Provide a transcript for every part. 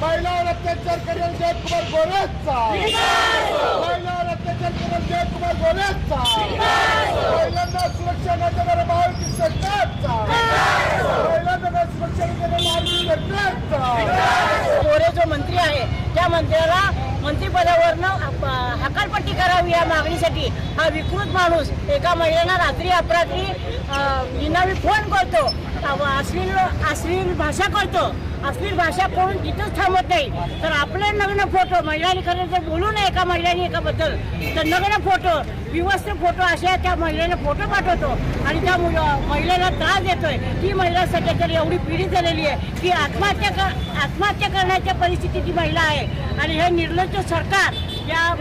महिलावर अत्याचार करेल जयकुमार गोरेचा महिलावर अत्याचार करेल जयकुमार गोरेचा महिलांना सुरक्षा न देणारा महायुती सरकारचा. महिलांना सुरक्षा न देणारा महायुती सरकारचा. गोरे जो मंत्री आहे त्या मंत्र्याला मंत्रिपदावरनं हकालपट्टी करावी या मागणीसाठी हा विकृत माणूस एका महिलेला रात्री अपरात्री विनावी फोन करतो अश्लील अश्लील भाषा करतो. अश्लील भाषा करून तिथंच थांबत नाही. तर आपले नग्न फोटो महिलांनी खरं जर बोलू नये एका महिलांनी एकाबद्दल तर नग्न फोटो विवस्त्र फोटो अशा त्या महिलेला फोटो पाठवतो. आणि त्या मुलं- महिलेला त्रास देतोय. ती महिला सध्या तरी एवढी पीडित झालेली आहे की आत्महत्या कर आत्महत्या करण्याच्या परिस्थितीत ती महिला आहे. आणि हे निर्लज्ज सरकार या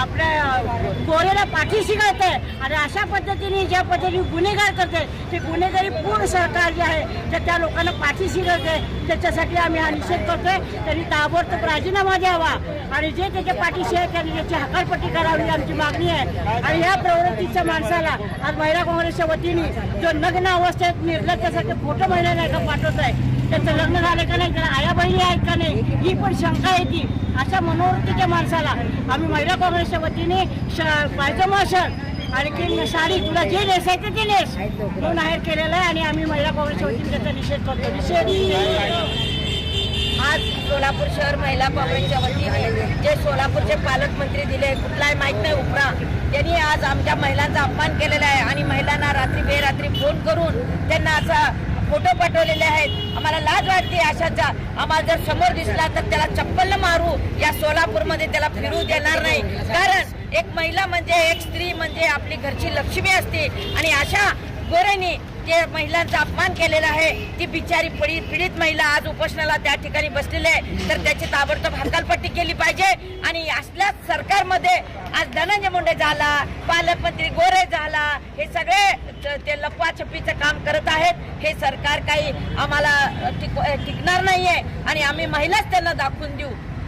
आपल्या अं, गोरेला पाठीशी घालते आणि अशा पद्धतीने ज्या पद्धतीने गुन्हेगार करते ते गुन्हेगारी पूर्ण सरकार जे आहे. ते त्या लोकांना पाठीशी घालते त्याच्यासाठी आम्ही हा निषेध करतोय. त्यांनी ताबडतोब राजीनामा द्यावा. आणि जे त्याच्या पाठीशी आहे त्यांनी त्याची हकालपट्टी करावी आमची मागणी आहे. आणि ह्या प्रवृत्तीच्या माणसाला आज महिला काँग्रेसच्या वतीने जो नग्न अवस्थेत निर्लज्जासारखे फोटो महिला नाही का पाठवत आहे त्यांचं लग्न झालं का नाही त्याला आया बहिणी आहेत का नाही ही पण शंका येते अशा मनोवृत्तीच्या माणसाला आम्ही महिला काँग्रेसच्या वतीने श- पायजमा शर्ट आणखी साडी तुला जे नेसायचं ते नेस. म्हणून आहेर केलेलं आहे आणि आम्ही महिला काँग्रेसच्या वतीने त्याचा निषेध करतो. निषेध आज सोलापूर शहर महिला काँग्रेसच्या वतीने जे सोलापूरचे पालकमंत्री दिले कुठलाही माहीत नाही उपरा त्यांनी आज आमच्या महिलांचा अपमान केलेला आहे आणि महिलांना रात्री बेरात्री फोन करून त्यांना असा फोटो पाठवलेले आहेत. आम्हाला लाज वाटते अशाचा आम्हाला जर समोर दिसला तर त्याला चप्पल मारू. या सोलापूरमध्ये त्याला फिरू देणार नाही. कारण एक महिला म्हणजे एक स्त्री म्हणजे आपली घरची लक्ष्मी असते. आणि अशा गोरेनी जे महिलांचा अपमान केलेला आहे ती बिचारी पीडित पीडित महिला आज उपोषणाला त्या ठिकाणी बसलेली आहे. तर त्याची ताबडतोब हकालपट्टी केली पाहिजे आणि असल्याच सरकारमध्ये आज धनंजय मुंडे झाला पालकमंत्री गोरे झाला हे सगळे ते लपवाछपीचं काम करत आहेत. हे सरकार काही आम्हाला टिक टिकणार नाहीये आणि आम्ही महिलाच त्यांना दाखवून देऊ.